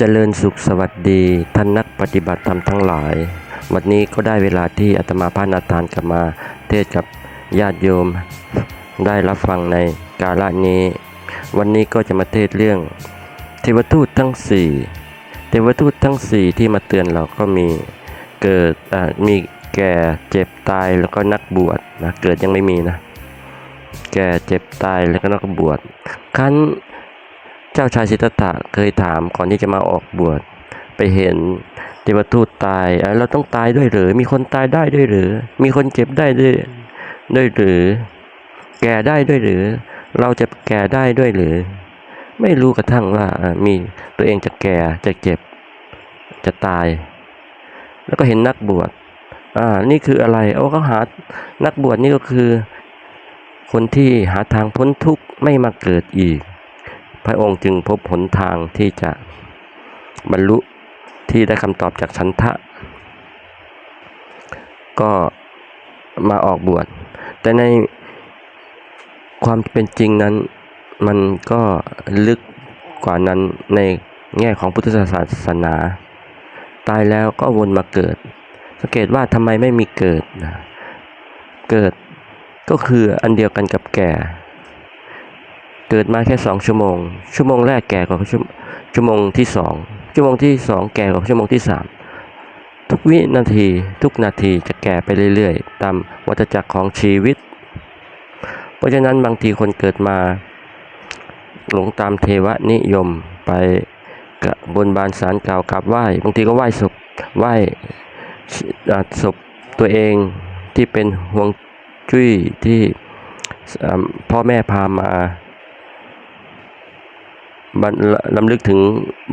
เจริญสุขสวัสดีท่านนักปฏิบัติธรรมทั้งหลาย วันนี้ก็ได้เวลาที่อาตมาพระนาทานกลับมาเทศกับญาติโยม ได้รับฟังในกาลนี้ วันนี้ก็จะมาเทศเรื่อง เทวทูตทั้งสี่เทวทูตทั้งสี่ที่มาเตือนเราก็มีเกิดมีแก่เจ็บตายแล้วก็นักบวชนะเกิดยังไม่มีนะ แก่เจ็บตายแล้วก็นักบวชขั้น เจ้าชายสิทธัตถะเคยถามก่อนที่จะมาออกบวชไปเห็นเทวทูตตายเราต้องตายด้วยหรือ มีคนตายได้ด้วยหรือ มีคนเจ็บได้ด้วยด้วยหรือ แก่ได้ด้วยหรือ เราจะแก่ได้ด้วยหรือ ไม่รู้กระทั่งว่ามีตัวเองจะแก่จะเจ็บ จะตาย แล้วก็เห็นนักบวชอ่านี่คืออะไรโอ้เขาหานักบวชนี่ก็คือ คนที่หาทางพ้นทุกข์ไม่มาเกิดอีก พระองค์จึงพบหนทางที่จะบรรลุที่ได้คำตอบจากฉันทะ ก็มาออกบวช แต่ในความเป็นจริงนั้นมันก็ลึกกว่านั้นในแง่ของพุทธศาสนา ตายแล้วก็วนมาเกิด สังเกตว่าทำไมไม่มีเกิดนะเกิดก็คืออันเดียวกันกับแก่ เกิดมาแค่สองชั่วโมง ชั่วโมงแรกแก่กว่าชั่วชั่วโมงที่สองชั่วโมงที่สองแก่กว่าชั่วโมงที่สามทุกวินาทีทุกนาทีจะแก่ไปเรื่อยๆ ตามวัฏจักรของชีวิต เพราะฉะนั้นบางทีคนเกิดมา หลงตามเทวนิยมไปบนบานสารกล่าวกราบไหว้ บางทีก็ไหว้ศพไหว้ศพตัวเองที่เป็นห่วงจุ้ยที่พ่อแม่พามา ลำลึกถึง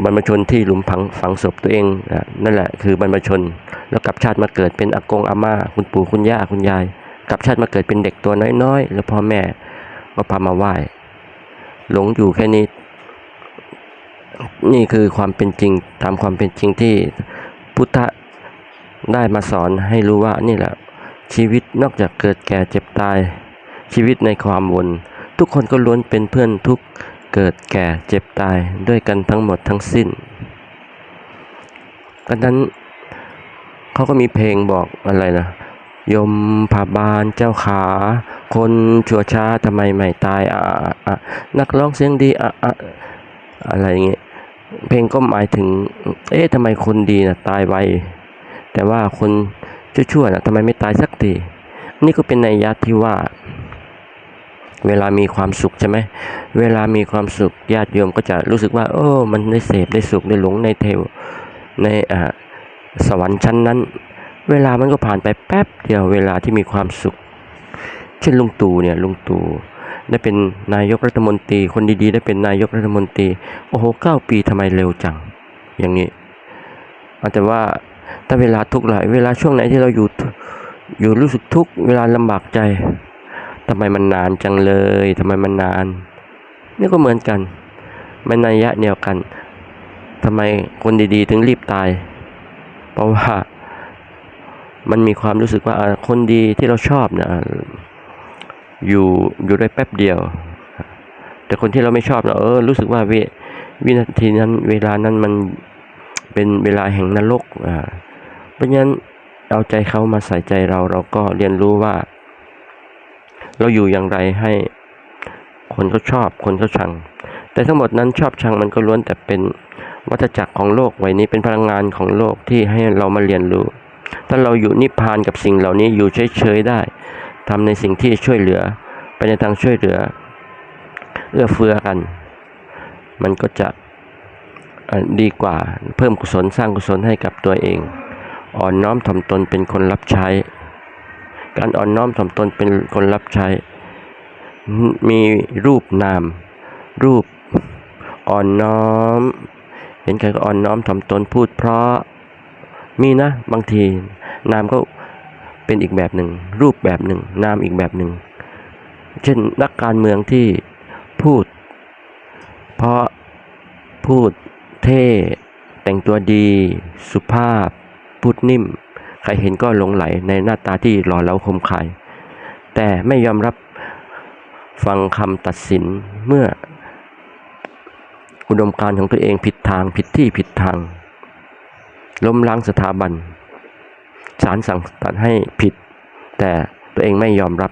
บรรพชนที่หลุมฝังฝังศพตัวเองอะนั่นแหละคือบรรพชน แล้วกลับชาติมาเกิดเป็นอากงอาม่าคุณปู่คุณย่าคุณยาย กลับชาติมาเกิดเป็นเด็กตัวน้อยๆ แล้วพ่อแม่ก็พามาไหว้หลงอยู่แค่นี้นี่คือความเป็นจริงตามความเป็นจริงที่พุทธได้มาสอนให้รู้ว่านี่แหละ ชีวิตนอกจากเกิดแก่เจ็บตาย ชีวิตในความวน ทุกคนก็ล้วนเป็นเพื่อนทุก เกิดแก่เจ็บตายด้วยกันทั้งหมดทั้งสิ้นกันนั้นเขาก็มีเพลงบอกอะไรนะ ยมผาบานเจ้าขา คนชั่วช้าทำไมไม่ตายอะอะนักร้องเสียงดีอะอะอะไรอย่างเงี้ยเพลงก็หมายถึง เอ๊ะทำไมคนดีนะตายไว แต่ว่าคนชั่วๆนะทำไมไม่ตายสักทีนี่ก็เป็นในยยะที่ว่า เวลามีความสุขใช่ไหมเวลามีความสุขญาติโยมก็จะรู้สึกว่า โอ้มันได้เสพได้สุขได้หลงในเทวในอ่าสวรรค์ชั้นนั้น เวลามันก็ผ่านไปแป๊บเดียวเวลาที่มีความสุข เช่นลุงตู่เนี่ยลุงตู่ได้เป็นนายกรัฐมนตรี คนดีๆ ได้เป็นนายกรัฐมนตรี โอ้โหเก้าปีทำไมเร็วจัง อย่างนี้อาแต่ว่าถ้าเวลาทุกข์หลายเวลาช่วงไหนที่เราอยู่อยู่รู้สึกทุกข์เวลาลำบากใจ ทำไมมันนานจังเลยทำไมมันนาน นี่ก็เหมือนกัน มันนัยยะเดียวกันทำไมคนดีๆ ถึงรีบตาย เพราะว่ามันมีความรู้สึกว่าคนดีที่เราชอบเนี่ยอยู่อยู่ได้แป๊บเดียว แต่คนที่เราไม่ชอบเนาะเออรู้สึกว่าวิวินาทีนั้นเวลานั้นมันเป็นเวลาแห่งนรกอ่าเพราะฉะนั้นเอาใจเขามาใส่ใจเราเราก็เรียนรู้ว่า เราอยู่อย่างไรให้คนเขาชอบคนเขาชัง แต่ทั้งหมดนั้นชอบชังมันก็ล้วนแต่เป็นวัฏจักรของโลกไว้นี้เป็นพลังงานของโลกที่ให้เรามาเรียนรู้ ถ้าเราอยู่นิพพานกับสิ่งเหล่านี้อยู่เฉยๆได้ทำในสิ่งที่ช่วยเหลือ ไปในทางช่วยเหลือ เอื้อเฟื้อกัน มันก็จะดีกว่าเพิ่มกุศลสร้างกุศลให้กับตัวเอง อ่อนน้อมถ่อมตนเป็นคนรับใช้ การอ่อนน้อมถ่อมตนเป็นคนรับใช้ มีรูปนาม รูปอ่อนน้อม เห็นใครก็อ่อนน้อมถ่อมตนพูดเพราะ มีนะ บางทีนามก็เป็นอีกแบบหนึ่ง รูปแบบหนึ่ง นามอีกแบบหนึ่ง เช่นนักการเมืองที่พูด เพราะพูดเท่ แต่งตัวดี สุภาพ พูดนิ่ม ใครเห็นก็หลงไหลในหน้าตาที่หล่อเหลาคมคาย แต่ไม่ยอมรับฟังคำตัดสินเมื่ออุดมการณ์ของตัวเองผิดทางผิดที่ผิดทาง ล้มล้างสถาบันศาลสั่งตัดให้ผิด แต่ตัวเองไม่ยอมรับ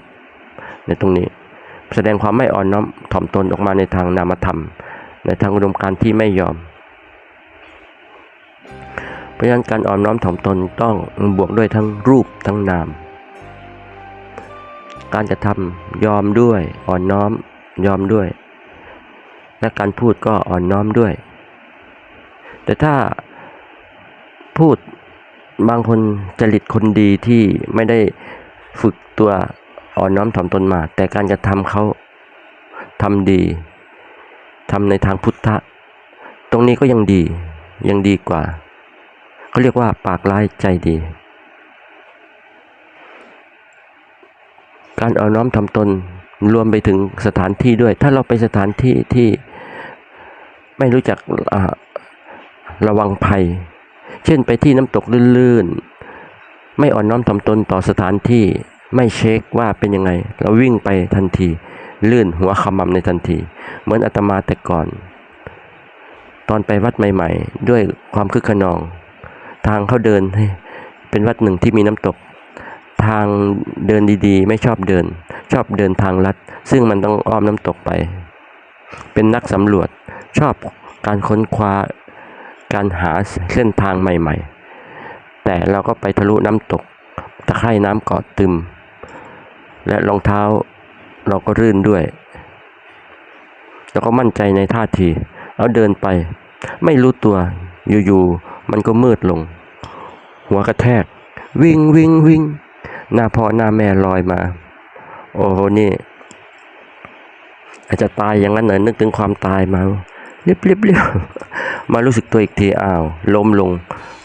ในตรงนี้ แสดงความไม่อ่อนน้อมถ่อมตนออกมาในทางนามธรรม ในทางอุดมการณ์ที่ไม่ยอม ราะฉะนั้นการอ่อนน้อมถ่อมตนต้องบวกด้วยทั้งรูปทั้งนาม การจะทำยอมด้วยอ่อนน้อมยอมด้วย และการพูดก็อ่อนน้อมด้วย แต่ถ้าพูดบางคนจริตคนดีที่ไม่ได้ฝึกตัวอ่อนน้อมถ่อมตนมา แต่การจะทำเขาทำดีทำในทางพุทธะ ตรงนี้ก็ยังดียังดีกว่า เขาเรียกว่าปากร้ายใจดี การอ่อนน้อมทำตนรวมไปถึงสถานที่ด้วย ถ้าเราไปสถานที่ที่ไม่รู้จักระวังภัย เช่นไปที่น้ำตกลื่นๆ ไม่อ่อนน้อมถ่อมตนต่อสถานที่ไม่เช็คว่าเป็นยังไง เราวิ่งไปทันที ลื่นหัวขมำในทันที เหมือนอาตมาแต่ก่อน ตอนไปวัดใหม่ ๆ ด้วยความคึกขนอง ทางเขาเดิน เป็นวัดหนึ่งที่มีน้ำตก ทางเดินดีๆ ไม่ชอบเดิน ชอบเดินทางลัด ซึ่งมันต้องอ้อมน้ำตกไป เป็นนักสำรวจชอบการค้นคว้าการหาเส้นทางใหม่ ๆ แต่เราก็ไปทะลุน้ำตก ตะไคร่น้ำเกาะตึม และรองเท้าเราก็รื่นด้วยแล้วก็มั่นใจในท่าทีเอาเดินไป ไม่รู้ตัวอยู่ๆ มันก็มืดลง หัวกระแทก วิ่งวิ่งวิ่งหน้าพ่อหน้าแม่ลอยมา โอ้โหนี่ อาจจะตายอย่างนั้นเหรอนึกถึงความตายมาเรียบเรียบเรียบมารู้สึกตัวอีกทีอ้าวล้มลง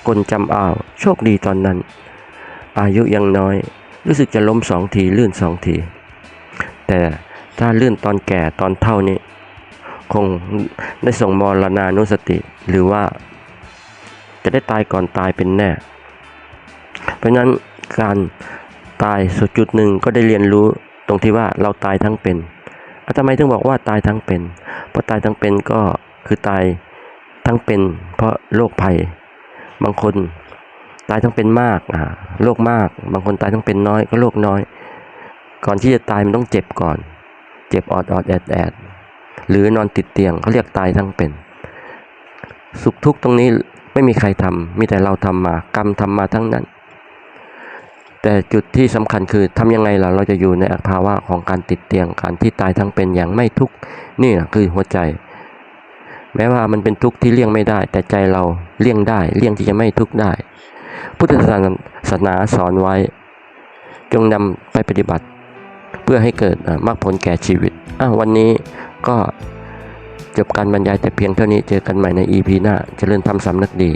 กลจำอ้าว โชคดีตอนนั้น อายุยังน้อย รู้สึกจะล้มสองทีลื่นสองที แต่ถ้าลื่นตอนแก่ตอนเท่านี้ คงได้ส่งมรณานุสติหรือว่า จะได้ตายก่อนตายเป็นแน่ เพราะนั้นการตายสุดจุดหนึ่งก็ได้เรียนรู้ตรงที่ว่าเราตายทั้งเป็นอาทำไมถึงบอกว่าตายทั้งเป็น เพราะตายทั้งเป็นก็คือตายทั้งเป็น เพราะโรคภัย บางคนตายทั้งเป็นมากอ่าโรคมาก บางคนตายทั้งเป็นน้อยก็โรคน้อย ก่อนที่จะตายมันต้องเจ็บก่อน เจ็บออดออดแอดแอดหรือนอนติดเตียงเขาเรียกตายทั้งเป็น สุขทุกข์ตรงนี้ ไม่มีใครทำมีแต่เราทำมา กรรมทำมาทั้งนั้น แต่จุดที่สำคัญคือทำยังไงล่ะเราจะอยู่ในภาวะของการติดเตียงการที่ตายทั้งเป็นอย่างไม่ทุกข์นี่นะคือหัวใจ แม้ว่ามันเป็นทุกข์ที่เลี่ยงไม่ได้ แต่ใจเราเลี่ยงได้ เลี่ยงที่จะไม่ทุกข์ได้ พุทธศาสนาสอนไว้ จงนำไปปฏิบัติ เพื่อให้เกิดมรรคผลแก่ชีวิตอะวันนี้ก็ จบการบรรยายแต่เพียงเท่านี้เจอกันใหม่ใน EP หน้าจเจริญธรรมสำนึกดี